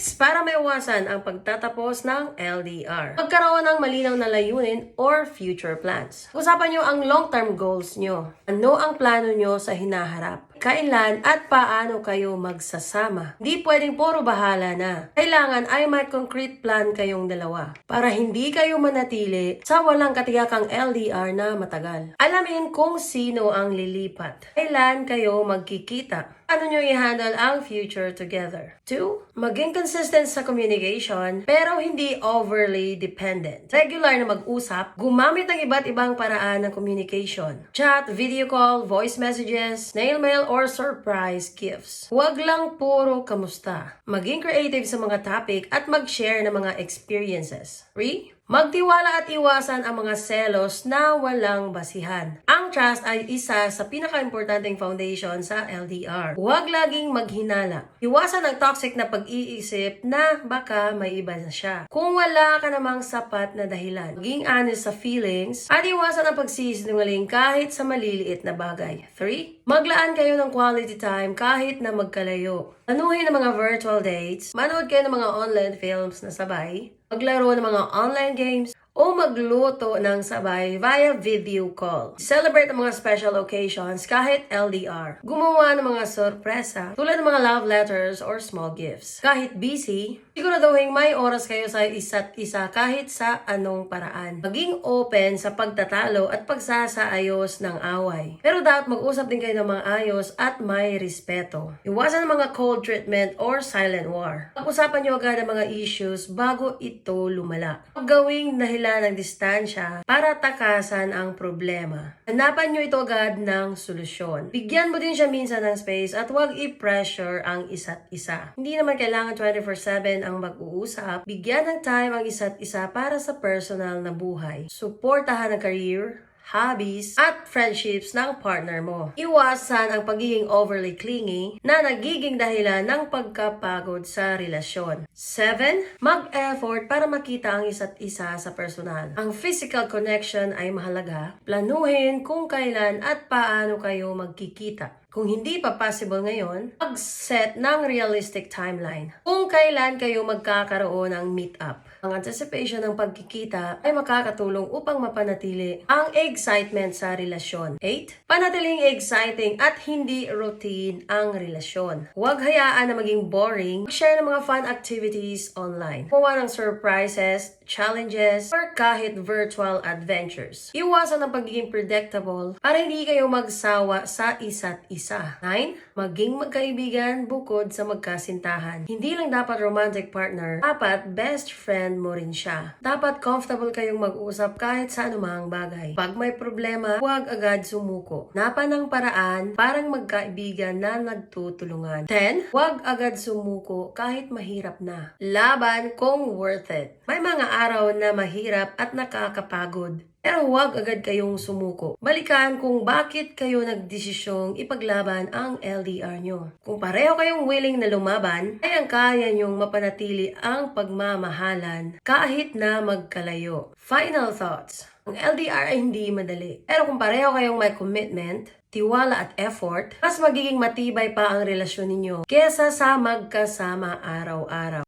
Tips para maiwasan ang pagtatapos ng LDR. Magkaroon ng malinaw na layunin or future plans. Usapan nyo ang long-term goals nyo. Ano ang plano nyo sa hinaharap? Kailan at paano kayo magsasama? Di pwedeng puro bahala na. Kailangan ay may concrete plan kayong dalawa para hindi kayo manatili sa walang katigakang LDR na matagal. Alamin kung sino ang lilipat. Kailan kayo magkikita? Ano nyo i-handle ang future together? 2. Maging consistent sa communication pero hindi overly dependent. Regular na mag-usap, gumamit ng iba't ibang paraan ng communication. Chat, video call, voice messages, snail mail, or surprise gifts. Huwag lang puro kamusta. Maging creative sa mga topic at mag-share ng mga experiences. 3. Magtiwala at iwasan ang mga selos na walang basihan. Ang trust ay isa sa pinaka-importanting foundation sa LDR. Huwag laging maghinala. Iwasan ang toxic na pag-iisip na baka may iba na siya. Kung wala ka namang sapat na dahilan, maging honest sa feelings at iwasan ang pagsisinungaling kahit sa maliliit na bagay. 3. Maglaan kayo ng quality time kahit na magkalayo. Anuhin ang mga virtual dates, manood kayo ng mga online films na sabay, maglaro ng mga online games, o magluto ng sabay via video call. Celebrate ang mga special occasions kahit LDR. Gumawa ng mga sorpresa tulad ng mga love letters or small gifts. Kahit busy, siguraduhin may oras kayo sa isa't isa kahit sa anong paraan. Maging open sa pagtatalo at pagsasaayos ng away. Pero dapat mag-usap din kayo ng mga ayos at may respeto. Iwasan ang mga cold treatment or silent war. Pag-usapan nyo agad ang mga issues bago ito lumala. Huwag gawing dahilan ng distansya para takasan ang problema. Hanapan nyo ito agad ng solusyon. Bigyan mo din siya minsan ng space at huwag i-pressure ang isa't isa. Hindi naman kailangan 24-7 ang mag-uusap. Bigyan ng time ang isa't isa para sa personal na buhay. Suportahan ang career, hobbies, at friendships ng partner mo. Iwasan ang pagiging overly clingy na nagiging dahilan ng pagkapagod sa relasyon. 7. Mag-effort para makita ang isa't isa sa personal. Ang physical connection ay mahalaga. Planuhin kung kailan at paano kayo magkikita. Kung hindi pa possible ngayon, mag-set ng realistic timeline. Kung kailan kayo magkakaroon ng meet-up. Ang anticipation ng pagkikita ay makakatulong upang mapanatili ang excitement sa relasyon. 8. Panatiling exciting at hindi routine ang relasyon. Huwag hayaan na maging boring. Share ng mga fun activities online. Kuha ng surprises, challenges, or kahit virtual adventures. Iwasan ang pagiging predictable para hindi kayo magsawa sa isa't isa. 9. Maging magkaibigan bukod sa magkasintahan. Hindi lang dapat romantic partner, dapat best friend mo rin siya. Dapat comfortable kayong mag-usap kahit sa anumang bagay. Pag may problema, huwag agad sumuko. Napa ng paraan parang magkaibigan na nagtutulungan. 10. Huwag agad sumuko kahit mahirap na. Laban kung worth it. May mga araw na mahirap at nakakapagod. Pero huwag agad kayong sumuko. Balikan kung bakit kayo nagdesisyong ipaglaban ang LDR nyo. Kung pareho kayong willing na lumaban, ay ang kaya nyong mapanatili ang pagmamahalan kahit na magkalayo. Final thoughts. Ang LDR ay hindi madali. Pero kung pareho kayong may commitment, tiwala at effort, mas magiging matibay pa ang relasyon ninyo kesa sa magkasama araw-araw.